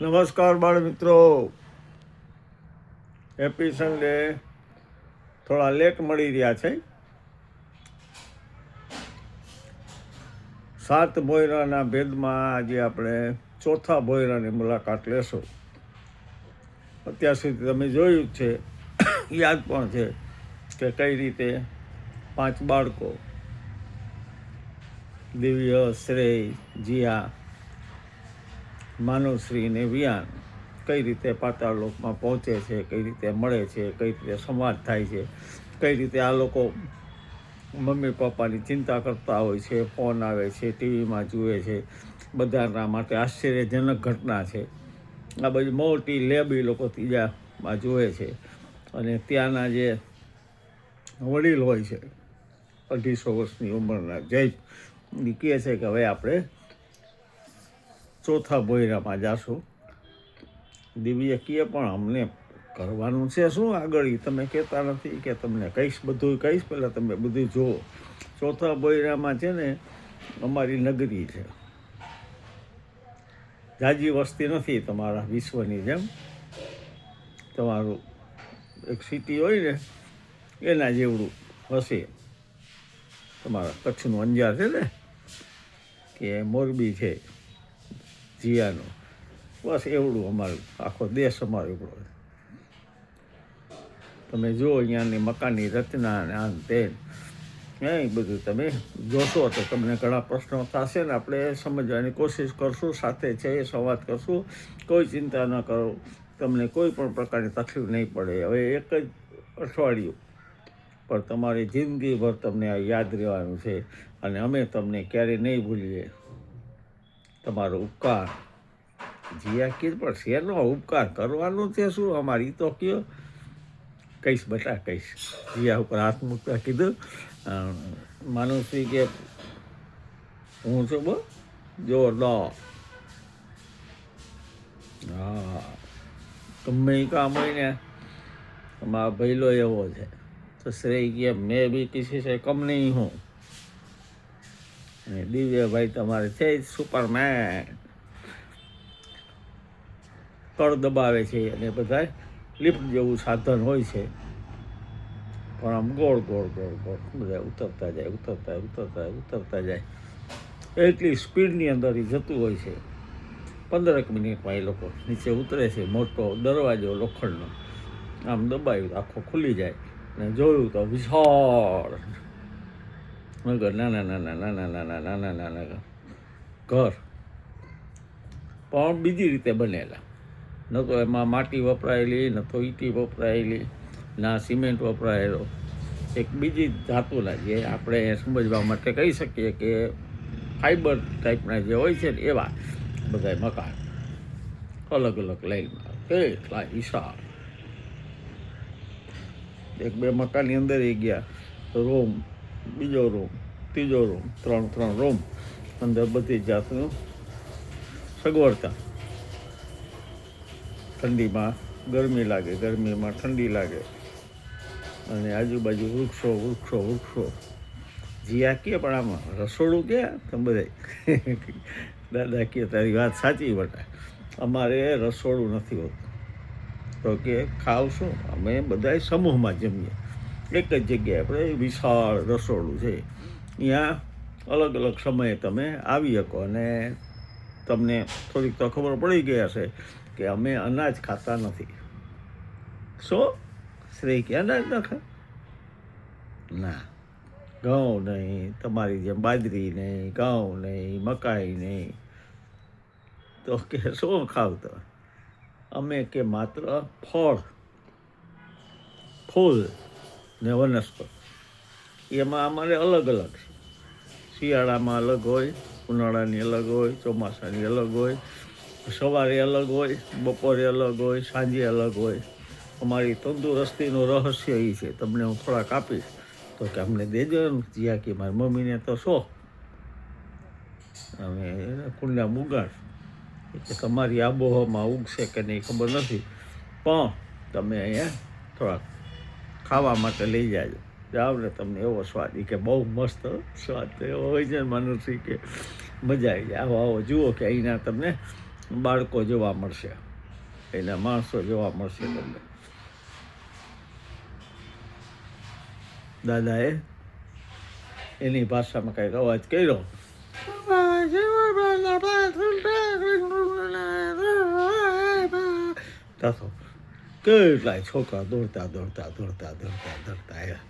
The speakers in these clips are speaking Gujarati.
નમસ્કાર બાળ મિત્રો. હેપી સન્ડે થોડા લેટ મળી રહ્યા છે. સાત ભોયરાના ભેદમાં આજે આપણે ચોથા ભોયરાની મુલાકાત લેશું. અત્યાર સુધી તમે જોયું જ છે, યાદ પણ છે કે કઈ રીતે પાંચ બાળકો, દિવ્ય શ્રેય, જીયા માનવશ્રી ને વિયાન. કઈ રીતે પાતાળ લોકમાં પહોંચે છે, કઈ રીતે મળે છે, કઈ રીતે સંવાદ થાય છે, કઈ રીતે આ લોકો મમ્મી પપ્પાની ચિંતા કરતા હોય છે, ફોન આવે છે, ટીવીમાં જુએ છે, બધાના માટે આશ્ચર્યજનક ઘટના છે. આ બધી મોટી લેબ એ લોકો ત્રીજામાં જુએ છે અને ત્યાંના જે વડીલ હોય છે, અઢીસો વર્ષની ઉંમરના જય કહે છે કે હવે આપણે ચોથા ભોયરામાં જાશું. દિવ્ય કીએ, પણ અમને કરવાનું છે શું આગળ? એ તમે કહેતા નથી કે તમને કહીશ બધું કહીશ. પહેલાં તમે બધું જુઓ. ચોથા ભોયરામાં છે ને, અમારી નગરી છે. જાજી વસ્તી નથી તમારા વિશ્વની જેમ. તમારું એક સિટી હોય ને, એના જેવડું હશે. તમારા કચ્છનું અંજાર છે ને, કે મોરબી છે. જીયાનો. બસ એવડું અમારું, આખો દેશ અમારો એવડો તમે જુઓ અહીંયાની મકાનની રચના અને આન તેન એ બધું તમે જોશો તો તમને ઘણા પ્રશ્નો થશે ને આપણે સમજવાની કોશિશ કરશું, સાથે છે એ સંવાદ કરશું. કોઈ ચિંતા ન કરો, તમને કોઈ પણ પ્રકારની તકલીફ નહીં પડે. હવે એક જ અઠવાડિયું, પણ તમારી જિંદગીભર તમને આ યાદ રહેવાનું છે. અને અમે તમને ક્યારેય નહીં ભૂલીએ. તમારો ઉપકાર. જીયા કીધ, પણ શેનો ઉપકાર કરવાનો છે શું? અમારી તો કયો? કહીશ બટા કહીશ. જીયા ઉપર હાથ મૂકતા કીધું માનું માનુશ્રી કે હું છું બો, જોરદાર. હા તમે કામ હોય ને મારા ભૈલો એવો છે. તો શ્રેય કે મેં બી કિસી સે કમ નહીં હું. અને દિવ્યભાઈ તમારે છે સુપરમેન. કળ દબાવે છે અને બધા લિફ્ટ જેવું સાધન હોય છે. પણ આમ ગોળ ગોળ ગોળ ગોળ. બધા ઉતરતા જાય, ઉતરતા ઉતરતા ઉતરતા જાય. એટલી સ્પીડની અંદર એ જતું હોય છે. પંદરક મિનિટમાં એ લોકો નીચે ઉતરે છે, મોટો દરવાજો લોખંડનો. આમ દબાયું, આખો ખુલી જાય. અને જોયું તો વિશાળ નગર નાના નાના નાના નાના નાના નાના ઘર પણ બીજી રીતે બનેલા ન તો એમાં માટી વપરાયેલી ન તો ઈંટી વપરાયેલી ના સિમેન્ટ વપરાયેલો એક બીજી ધાતુના જે આપણે સમજવા માટે કહી શકીએ કે ફાઈબર ટાઈપના જે હોય છે ને એવા બધા મકાન અલગ અલગ લાઈનમાં કેટલા હિસાબ એક બે મકાનની અંદર એ ગયા રૂમ બીજો રૂમ ત્રીજો રૂમ ત્રણ ત્રણ રૂમ અંદર બધી જાતનું સગવડતા. ઠંડીમાં ગરમી લાગે, ગરમીમાં ઠંડી લાગે. અને આજુબાજુ વૃક્ષો વૃક્ષો વૃક્ષો. જીયા કે પણ આમાં રસોડું ક્યાં તમે બધા દાદા કે તારી વાત સાચી બટા. અમારે રસોડું નથી હોતું. તો કે ખાવશું, અમે બધા સમૂહમાં જમીએ. એક જ જગ્યાએ આપણે વિશાળ રસોડું છે. ત્યાં અલગ અલગ સમયે તમે આવી શકો અને તમને થોડીક તો ખબર પડી ગઈ હશે કે અમે અનાજ ખાતા નથી. શું શ્રેય કે અનાજ ન ખા ના. ઘઉં નહીં, તમારી જેમ બાજરી નહીં, ઘઉં નહીં, મકાઈ નહીં. તો કે શું ખાવ તો અમે કે માત્ર ફળ. ફૂલ. ને વનસ્પતિ. એમાં અમારે અલગ અલગ છે. શિયાળામાં અલગ હોય, ઉનાળાની અલગ હોય, ચોમાસાની અલગ હોય, સવારે અલગ હોય, બપોરે અલગ હોય, સાંજે અલગ હોય. અમારી તંદુરસ્તીનું રહસ્ય એ છે. તમને હું થોડાક આપીશ. તો કે અમને દેજો જ્યાં કે મારી મમ્મીને તો શો? અમે કુંડા મુગાડ એટલે તમારી આબોહવામાં ઉગશે કે નહીં ખબર નથી. પણ તમે અહીંયા થોડાક ખાવા માટે લઈ જાય. જાઓ ને તમને એવો સ્વાદ. એ કે બહુ મસ્ત સ્વાદ એવો હોય છે મનુષ્ય કે મજા આવી જાય. આવો આવો, જુઓ કે અહીંના તમને બાળકો જોવા મળશે. એના માણસો જોવા મળશે તમને. દાદાએ એની ભાષામાં કંઈક અવાજ કર્યો. તાતો કેટલાય છોકરા દોડતા દોડતા દોડતા દોડતા દોડતા આવ્યા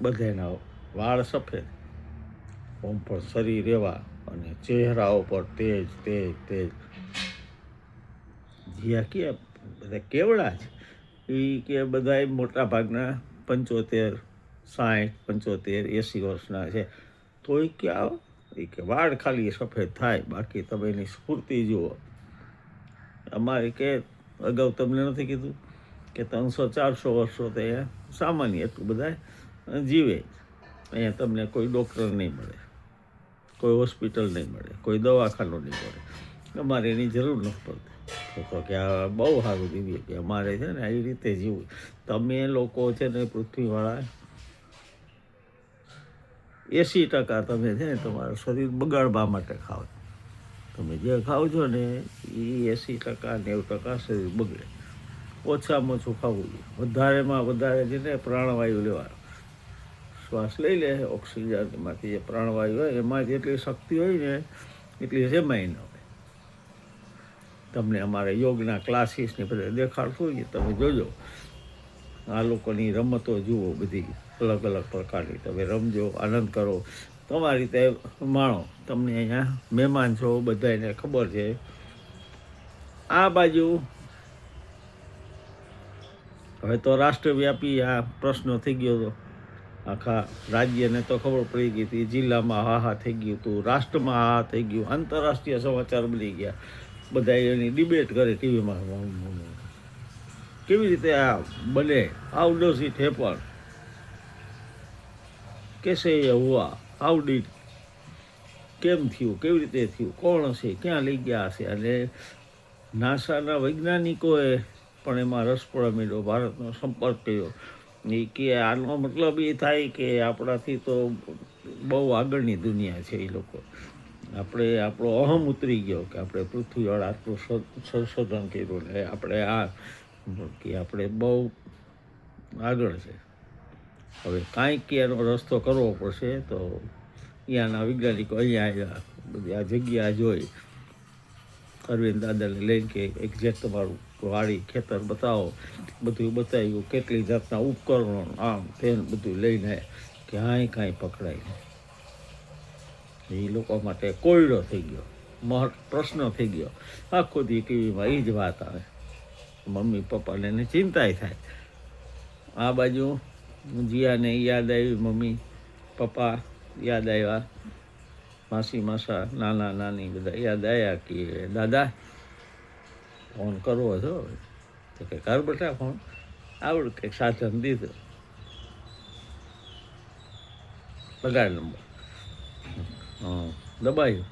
બધાના વાળ સફેદ ઓમ પણ શરીર એવા અને ચહેરા ઉપર તેજ તેજ તેજ જ્યાં કે બધા કેવડા છે એ કે બધા મોટા ભાગના પંચોતેર સાઠ પંચોતેર એંસી વર્ષના છે તોય કે આવો એ કે વાળ ખાલી સફેદ થાય બાકી તમે એની સ્ફૂર્તિ જુઓ અમારે કે, અગાઉ તમને નથી કીધું કે ત્રણસો, ચારસો વર્ષો તો અહીંયા સામાન્ય એટલું બધા જીવે. અહીંયા તમને કોઈ ડૉક્ટર નહીં મળે. કોઈ હોસ્પિટલ નહીં મળે. કોઈ દવાખાનું નહીં મળે. અમારે એની જરૂર નથી પડતી. તો કે, આ બહુ સારું જીવીએ કે અમારે છે ને આવી રીતે જીવવું. તમે લોકો છે ને પૃથ્વીવાળા, એંસી ટકા તમે છે ને તમારું શરીર બગાડવા માટે ખાઓ તમે જે ખાવ છો ને એ એંસી ટકા નેવું ટકા શરીર બગડે. ઓછામાં ઓછું ખાવું જોઈએ. વધારેમાં વધારે જઈને પ્રાણવાયુ લેવાનો. શ્વાસ લઈ લે, ઓક્સિજનમાંથી જે પ્રાણવાયુ હોય, એમાં જેટલી શક્તિ હોય ને, એટલી સેમાય ન હોય. તમને અમારે યોગના ક્લાસીસને બધા દેખાડશું તમે જોજો. આ લોકોની રમતો જુઓ બધી. અલગ અલગ પ્રકારની તમે રમજો, આનંદ કરો. તમારી રીતે માણો, તમને અહીંયા મહેમાન છો બધાને ખબર છે. આ બાજુ હવે તો રાષ્ટ્રવ્યાપી આ પ્રશ્ન થઈ ગયો હતો. આખા રાજ્યને તો ખબર પડી ગઈ હતી, જિલ્લામાં હા હા થઈ ગયું હતું, રાષ્ટ્રમાં હા હા થઈ ગયું, આંતરરાષ્ટ્રીય સમાચાર બની ગયા. બધા એની ડિબેટ કરે ટીવીમાં. કેવી રીતે આ બને? હાઉ ડઝ કેસે એ હુઆ હાઉ ડીડ કેમ થયું? કેવી રીતે થયું? કોણ હશે? ક્યાં લઈ ગયા હશે? અને નાસાના વૈજ્ઞાનિકોએ પણ એમાં રસ પડવા માંડ્યો ભારતનો સંપર્ક કર્યો. એ કે આનો મતલબ એ થાય કે આપણાથી તો બહુ આગળની દુનિયા છે એ લોકો. આપણે આપણો અહમ ઉતરી ગયો કે આપણે પૃથ્વીવાળા આટલું સંશોધન કર્યું ને આપણે આ, કે આપણે બહુ આગળ છે. હવે કાંઈક એનો રસ્તો કરવો પડશે તો અહીંયાના વૈજ્ઞાનિકો અહીંયા આવ્યા, બધી આ જગ્યા જોઈ. અરવિંદ દાદાને લઈને કે એક્ઝેક્ટ તમારું વાડી ખેતર બતાવો, બધું બતાવ્યું, કેટલી જાતના ઉપકરણો, આમ, તેમ બધું લઈને કે હાય કાંઈ પકડાય એ લોકો માટે કોયડો થઈ ગયો, મહત્ પ્રશ્ન થઈ ગયો. આખો દી ટીવીમાં એ જ વાત આવે. મમ્મી પપ્પાને ચિંતાય થાય. આ બાજુ જીયાને યાદ આવી, મમ્મી, પપ્પા યાદ આવ્યા, માસી, માસા, નાના, નાની બધા યાદ આવ્યા કે, દાદા ફોન કરવો હતો તો કે કર બેટા ફોન આવડ કંઈક સાધન દીધો. લગાડ નંબર. દબાયું.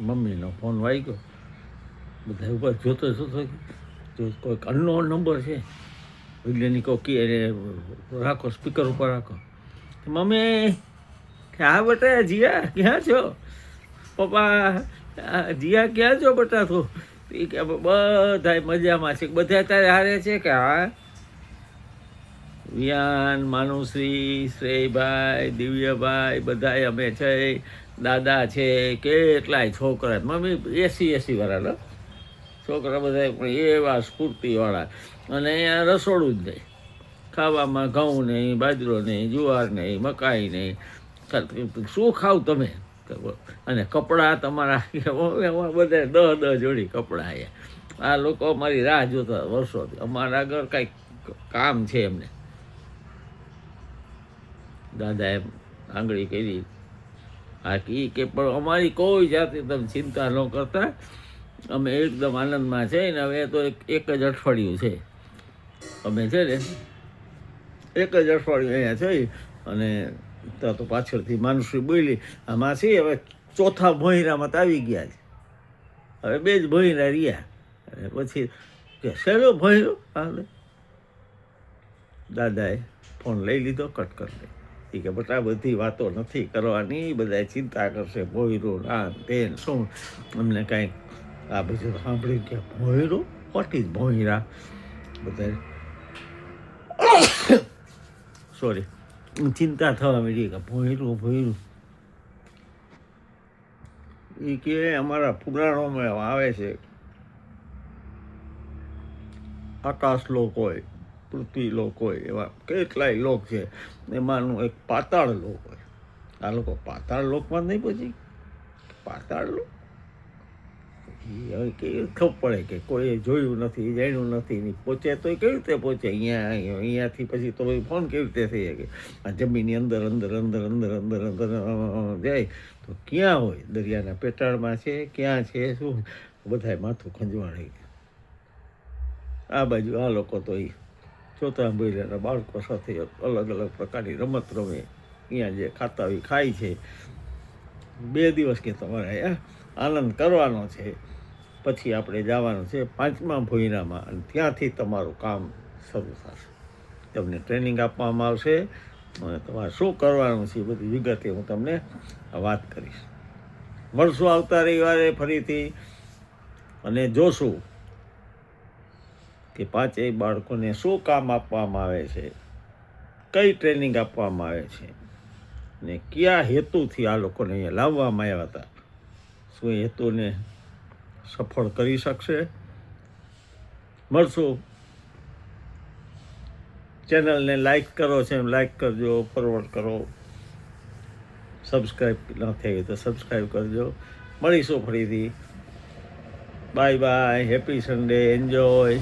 મમ્મીનો ફોન વાગ્યો. બધા ઉપર જોતો જોતો કોઈ અનનોન નંબર છે વૈજ્ઞાનિકો કે રાખો સ્પીકર ઉપર રાખો. મમ્મી હા બેટા જીયા, ક્યાં છો? પપ્પા જીયા ક્યાં છો બેટા તું એ કે બધા મજામાં છે. બધા તારે હારે છે કે હા વિયાન, માનુશ્રી, શ્રેયભાઈ, દિવ્યભાઈ, બધાય અમે છે. દાદા છે, કેટલાય છોકરા મમ્મી, એસી એસી વાળા છોકરા બધા પણ એવા સ્ફૂર્તિવાળા. અને અહીંયા રસોડું જ નહીં. ખાવામાં ઘઉં નહીં, બાજરો નહીં, જુવાર નહીં, મકાઈ નહીં. શું ખાવ તમે? અને કપડાં તમારા બધા દહ દહ જોડી કપડાં અહીંયા. આ લોકો અમારી રાહ જોતા વર્ષોથી અમારા આગળ કાંઈક કામ છે એમને. દાદાએ આંગળી કરી. કી કે પણ અમારી કોઈ જાતની તમે ચિંતા ન કરતા. અમે એકદમ આનંદમાં છે ને હવે તો એક જ અઠવાડિયું છે. અમે છે ને એક જ અઠવાડિયું અહીંયા છે અને ત્યાં તો પાછળથી માનુષી બોલી આ માસી હવે ચોથા ભોંયરામાં તો આવી ગયા છે. હવે બે જ ભોંયરા રહ્યા. અને પછી કે, શેનો ભોંયરો હાલે દાદાએ ફોન લઈ લીધો, કટ કરી એ કે, બટા, બધી વાતો નથી કરવાની બધા ચિંતા કરશે ભોયરું ના તેન, શું? અમને કાંઈક આ બધું સાંભળી કે ભોંયરો વોટ ઇઝ ભોંયરા બધા સોરી ચિંતા થવા માંડી કે ભોંયરું ભોંયરું. એ કે અમારા પુરાણોમાં આવે છે. આકાશ લોક હોય, પૃથ્વી લોક હોય, એવા કેટલાય લોક છે. એમાંનું એક પાતાળ લોક હોય. આ લોકો પાતાળ લોકમાં નહીં પછી પાતાળ લોક? હવે કેવી ખબર પડે કે કોઈ જોયું નથી, જાણ્યું નથી પહોંચે તો કેવી રીતે પહોંચે અહીંયા અહીંયાથી પછી તો ફોન કેવી રીતે થઈ શકે? આ જમીનની અંદર અંદર અંદર અંદર અંદર અંદર જાય. તો ક્યાં હોય? દરિયાના પેટાળમાં છે? ક્યાં છે? શું? બધાય માથું ખંજવાણી આ બાજુ આ લોકો તો એ ચોથા મહિલાના બાળકો સાથે અલગ અલગ પ્રકારની રમત રમે. અહીંયા જે ખાતા હોય ખાય છે. બે દિવસ કે તમારે આનંદ કરવાનો છે. પછી આપણે જવાનું છે પાંચમા ભોયરામાં અને ત્યાંથી તમારું કામ શરૂ થશે. તમને ટ્રેનિંગ આપવામાં આવશે અને તમારે શું કરવાનું છે એ બધી વિગતે હું તમને વાત કરીશ. મળશું આવતા રવિવારે ફરીથી અને જોશું કે પાંચેય બાળકોને શું કામ આપવામાં આવે છે, કઈ ટ્રેનિંગ આપવામાં આવે છે ને કયા હેતુથી આ લોકોને અહીંયા લાવવામાં આવ્યા હતા, શું હેતુને સફળ કરી શકશે. મળશું. ચેનલને લાઈક કરો છે એમ લાઈક કરજો ફોરવર્ડ કરો. સબસ્ક્રાઈબ ન થઈ તો સબસ્ક્રાઈબ કરજો. મળીશું ફરીથી. Bye bye happy Sunday enjoy